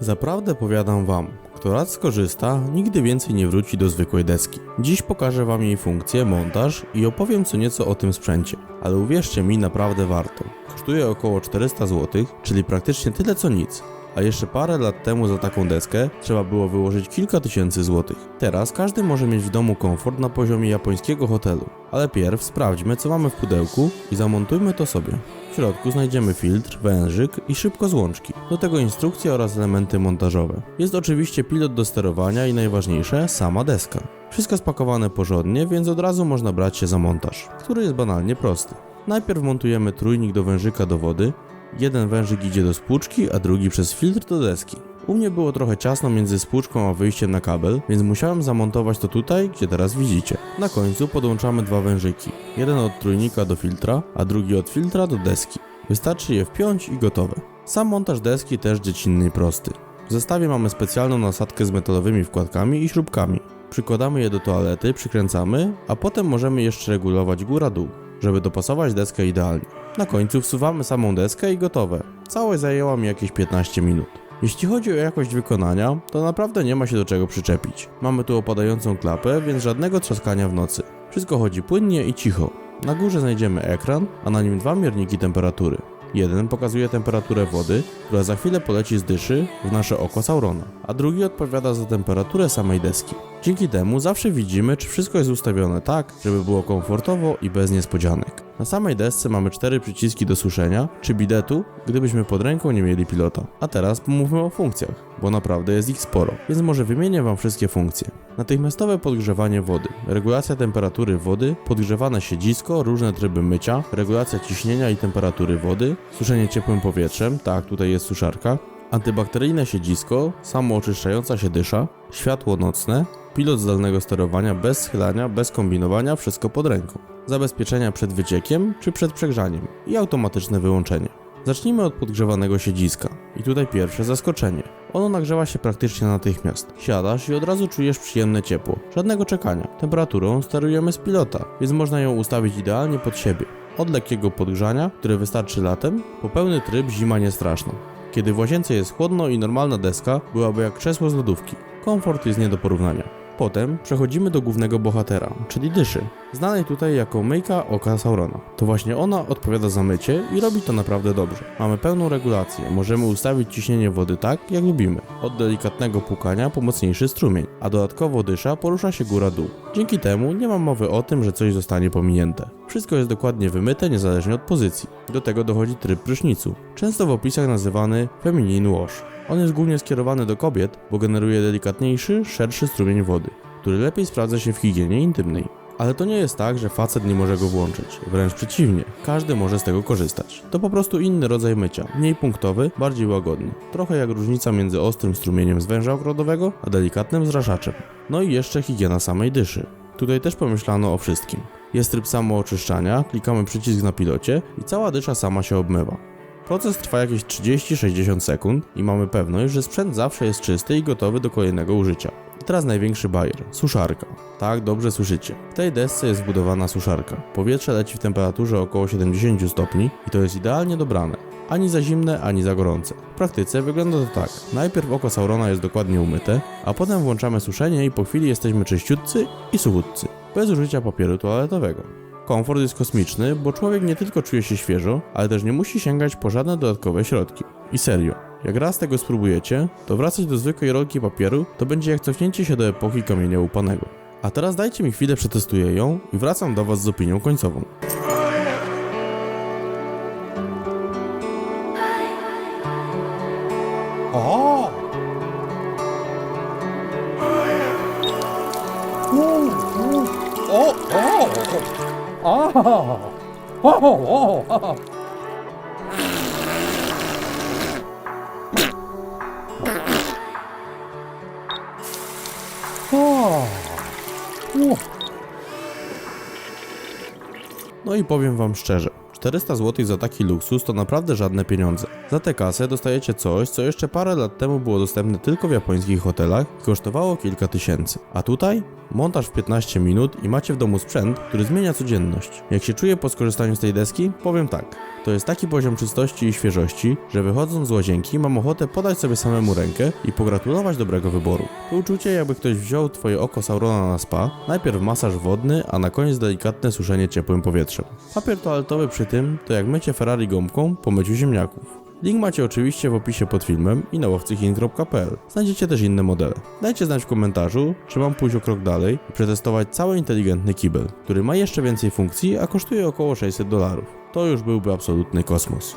Zaprawdę powiadam wam, kto raz skorzysta, nigdy więcej nie wróci do zwykłej deski. Dziś pokażę wam jej funkcję, montaż i opowiem co nieco o tym sprzęcie. Ale uwierzcie mi, naprawdę warto. Kosztuje około 400 zł, czyli praktycznie tyle co nic. A jeszcze parę lat temu za taką deskę trzeba było wyłożyć kilka tysięcy złotych. Teraz każdy może mieć w domu komfort na poziomie japońskiego hotelu. Ale pierw sprawdźmy co mamy w pudełku i zamontujmy to sobie. Środku znajdziemy filtr, wężyk i szybko złączki. Do tego instrukcja oraz elementy montażowe. Jest oczywiście pilot do sterowania i najważniejsze sama deska. Wszystko spakowane porządnie, więc od razu można brać się za montaż, który jest banalnie prosty. Najpierw montujemy trójnik do wężyka do wody, Jeden wężyk idzie do spłuczki, a drugi przez filtr do deski. U mnie było trochę ciasno między spłuczką a wyjściem na kabel, więc musiałem zamontować to tutaj, gdzie teraz widzicie. Na końcu podłączamy dwa wężyki. Jeden od trójnika do filtra, a drugi od filtra do deski. Wystarczy je wpiąć i gotowe. Sam montaż deski też dziecinny i prosty. W zestawie mamy specjalną nasadkę z metalowymi wkładkami i śrubkami. Przykładamy je do toalety, przykręcamy, a potem możemy jeszcze regulować góra-dół, żeby dopasować deskę idealnie. Na końcu wsuwamy samą deskę i gotowe. Całe zajęło mi jakieś 15 minut. Jeśli chodzi o jakość wykonania, to naprawdę nie ma się do czego przyczepić. Mamy tu opadającą klapę, więc żadnego trzaskania w nocy. Wszystko chodzi płynnie i cicho. Na górze znajdziemy ekran, a na nim dwa mierniki temperatury. Jeden pokazuje temperaturę wody, która za chwilę poleci z dyszy w nasze oko Saurona, a drugi odpowiada za temperaturę samej deski. Dzięki temu zawsze widzimy, czy wszystko jest ustawione tak, żeby było komfortowo i bez niespodzianek. Na samej desce mamy cztery przyciski do suszenia, czy bidetu, gdybyśmy pod ręką nie mieli pilota. A teraz pomówmy o funkcjach, bo naprawdę jest ich sporo, więc może wymienię Wam wszystkie funkcje. Natychmiastowe podgrzewanie wody, regulacja temperatury wody, podgrzewane siedzisko, różne tryby mycia, regulacja ciśnienia i temperatury wody, suszenie ciepłym powietrzem, tak tutaj jest suszarka, antybakteryjne siedzisko, samooczyszczająca się dysza, światło nocne, pilot zdalnego sterowania bez schylania, bez kombinowania, wszystko pod ręką. Zabezpieczenia przed wyciekiem czy przed przegrzaniem i automatyczne wyłączenie. Zacznijmy od podgrzewanego siedziska. I tutaj pierwsze zaskoczenie. Ono nagrzewa się praktycznie natychmiast. Siadasz i od razu czujesz przyjemne ciepło. Żadnego czekania. Temperaturą sterujemy z pilota, więc można ją ustawić idealnie pod siebie. Od lekkiego podgrzania, które wystarczy latem, po pełny tryb zima nie straszna. Kiedy w łazience jest chłodno i normalna deska byłaby jak krzesło z lodówki. Komfort jest nie do porównania. Potem przechodzimy do głównego bohatera, czyli dyszy, znanej tutaj jako myjka oka Saurona. To właśnie ona odpowiada za mycie i robi to naprawdę dobrze. Mamy pełną regulację, możemy ustawić ciśnienie wody tak, jak lubimy. Od delikatnego pukania po mocniejszy strumień, a dodatkowo dysza porusza się góra-dół. Dzięki temu nie ma mowy o tym, że coś zostanie pominięte. Wszystko jest dokładnie wymyte niezależnie od pozycji. Do tego dochodzi tryb prysznicu, często w opisach nazywany feminine wash. On jest głównie skierowany do kobiet, bo generuje delikatniejszy, szerszy strumień wody, który lepiej sprawdza się w higienie intymnej. Ale to nie jest tak, że facet nie może go włączyć. Wręcz przeciwnie, każdy może z tego korzystać. To po prostu inny rodzaj mycia, mniej punktowy, bardziej łagodny. Trochę jak różnica między ostrym strumieniem z węża ogrodowego, a delikatnym zraszaczem. No i jeszcze higiena samej dyszy. Tutaj też pomyślano o wszystkim. Jest tryb samooczyszczania, klikamy przycisk na pilocie i cała dysza sama się obmywa. Proces trwa jakieś 30-60 sekund i mamy pewność, że sprzęt zawsze jest czysty i gotowy do kolejnego użycia. I teraz największy bajer suszarka. Tak, dobrze słyszycie. W tej desce jest wbudowana suszarka. Powietrze leci w temperaturze około 70 stopni i to jest idealnie dobrane. Ani za zimne, ani za gorące. W praktyce wygląda to tak. Najpierw oko Saurona jest dokładnie umyte, a potem włączamy suszenie i po chwili jesteśmy czyściutcy i suchutcy. Bez użycia papieru toaletowego. Komfort jest kosmiczny, bo człowiek nie tylko czuje się świeżo, ale też nie musi sięgać po żadne dodatkowe środki. I serio, jak raz tego spróbujecie, to wracać do zwykłej rolki papieru to będzie jak cofnięcie się do epoki kamienia łupanego. A teraz dajcie mi chwilę, przetestuję ją i wracam do Was z opinią końcową. O! O! O! O! O! O! No i powiem Wam szczerze, 400 zł za taki luksus to naprawdę żadne pieniądze. Za tę kasę dostajecie coś, co jeszcze parę lat temu było dostępne tylko w japońskich hotelach i kosztowało kilka tysięcy. A tutaj? Montaż w 15 minut i macie w domu sprzęt, który zmienia codzienność. Jak się czuję po skorzystaniu z tej deski? Powiem tak. To jest taki poziom czystości i świeżości, że wychodząc z łazienki mam ochotę podać sobie samemu rękę i pogratulować dobrego wyboru. To uczucie jakby ktoś wziął twoje oko Saurona na spa, najpierw masaż wodny, a na koniec delikatne suszenie ciepłym powietrzem. Papier toaletowy przy tym to jak mycie Ferrari gąbką po myciu ziemniaków. Link macie oczywiście w opisie pod filmem i na łowcychin.pl. Znajdziecie też inne modele. Dajcie znać w komentarzu, czy mam pójść o krok dalej i przetestować cały inteligentny kibel, który ma jeszcze więcej funkcji, a kosztuje około 600 dolarów. To już byłby absolutny kosmos.